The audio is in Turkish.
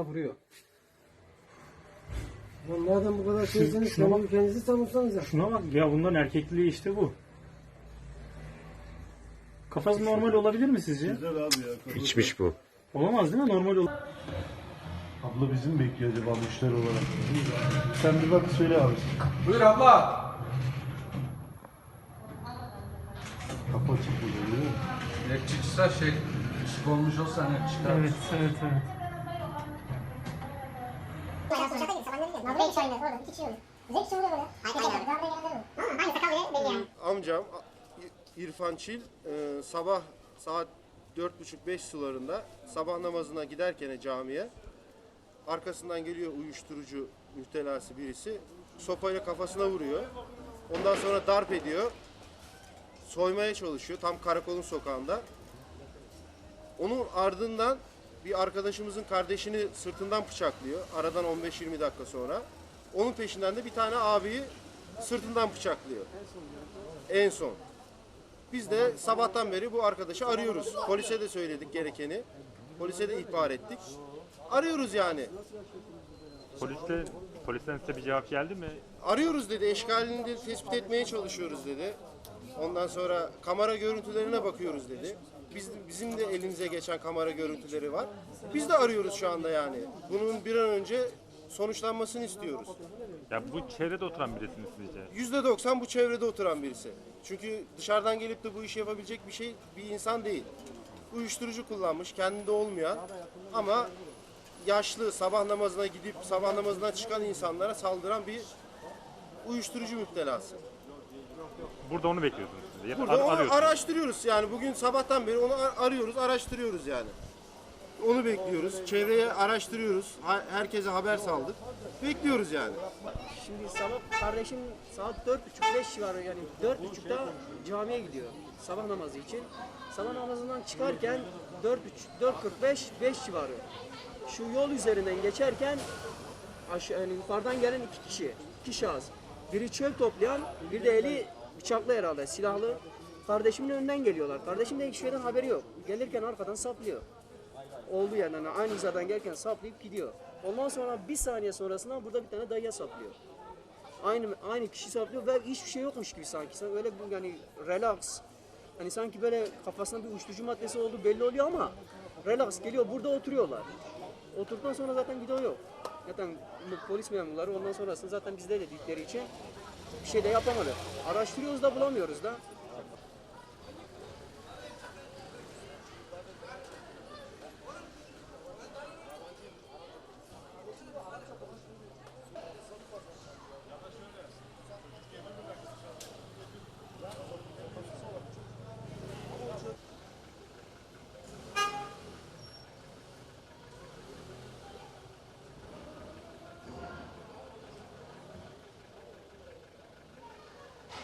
Vuruyor. Lan madem bu kadar şeysiniz şuna tamam kendinizi savunsanız ya. Şuna bak ya bunların erkekliği işte bu. Kafası normal olabilir mi sizce? Güzel abi ya. Kafası- İçmiş bu. Olamaz değil mi? Normal ol. Abla bizim mi bekliyor acaba müşteri olarak? Sen bir bak söyle abi. Buyur abla. Kapı açık burada musun? Ne çıksa şey olmuş olsa ne çıkar? Evet, evet, evet. Amcam İrfan Çil e, sabah saat 4.30-5 sularında sabah namazına giderken camiye arkasından geliyor uyuşturucu müptelası birisi sopayla kafasına vuruyor. Ondan sonra darp ediyor. Soymaya çalışıyor tam karakolun sokağında. Onun ardından bir arkadaşımızın kardeşini sırtından bıçaklıyor. Aradan 15-20 dakika sonra. Onun peşinden de bir tane abiyi sırtından bıçaklıyor. En son. Biz de sabahtan beri bu arkadaşı arıyoruz. Polise de söyledik gerekeni. Polise de ihbar ettik. Arıyoruz yani. Poliste, polisten size bir cevap geldi mi? Arıyoruz dedi. Eşkalini de tespit etmeye çalışıyoruz dedi. Ondan sonra kamera görüntülerine bakıyoruz dedi. Biz, bizim de elinize geçen kamera görüntüleri var. Biz de arıyoruz şu anda yani. Bunun bir an önce sonuçlanmasını istiyoruz. Ya bu çevrede oturan birisiniz sizce? %90 bu çevrede oturan birisi. Çünkü dışarıdan gelip de bu işi yapabilecek bir şey bir insan değil. Uyuşturucu kullanmış, kendinde olmayan ama yaşlı sabah namazına gidip sabah namazına çıkan insanlara saldıran bir uyuşturucu müptelası. Burada onu bekliyorsunuz siz de. Ya da Burada ar- onu arıyorsunuz. araştırıyoruz yani bugün sabahtan beri onu ar- arıyoruz, araştırıyoruz yani. Onu bekliyoruz. Çevreye araştırıyoruz. Ha- Herkese haber saldık. Bekliyoruz yani. Şimdi sabah kardeşim saat dört buçuk beş civarı yani dört buçukta camiye gidiyor sabah namazı için. Sabah namazından çıkarken dört buçuk, dört kırk beş, beş civarı. Şu yol üzerinden geçerken aşağı, yani yukarıdan gelen iki kişi, iki şahıs. Biri çöp toplayan, bir de eli bıçaklı herhalde, silahlı. Kardeşimin önünden geliyorlar. Kardeşim de hiçbir şeyden haberi yok. Gelirken arkadan saplıyor. Yerden yani aynı hizadan gelirken saplayıp gidiyor. Ondan sonra bir saniye sonrasında burada bir tane dayıya saplıyor. Aynı aynı kişi saplıyor ve hiçbir şey yokmuş gibi sanki. Sen öyle bir yani relax. Hani sanki böyle kafasında bir uyuşturucu maddesi olduğu belli oluyor ama relax geliyor burada oturuyorlar. Oturduktan sonra zaten video yok. Zaten polis memurları ondan sonrasında zaten bizde dedikleri için bir şey de yapamadı. Araştırıyoruz da bulamıyoruz da.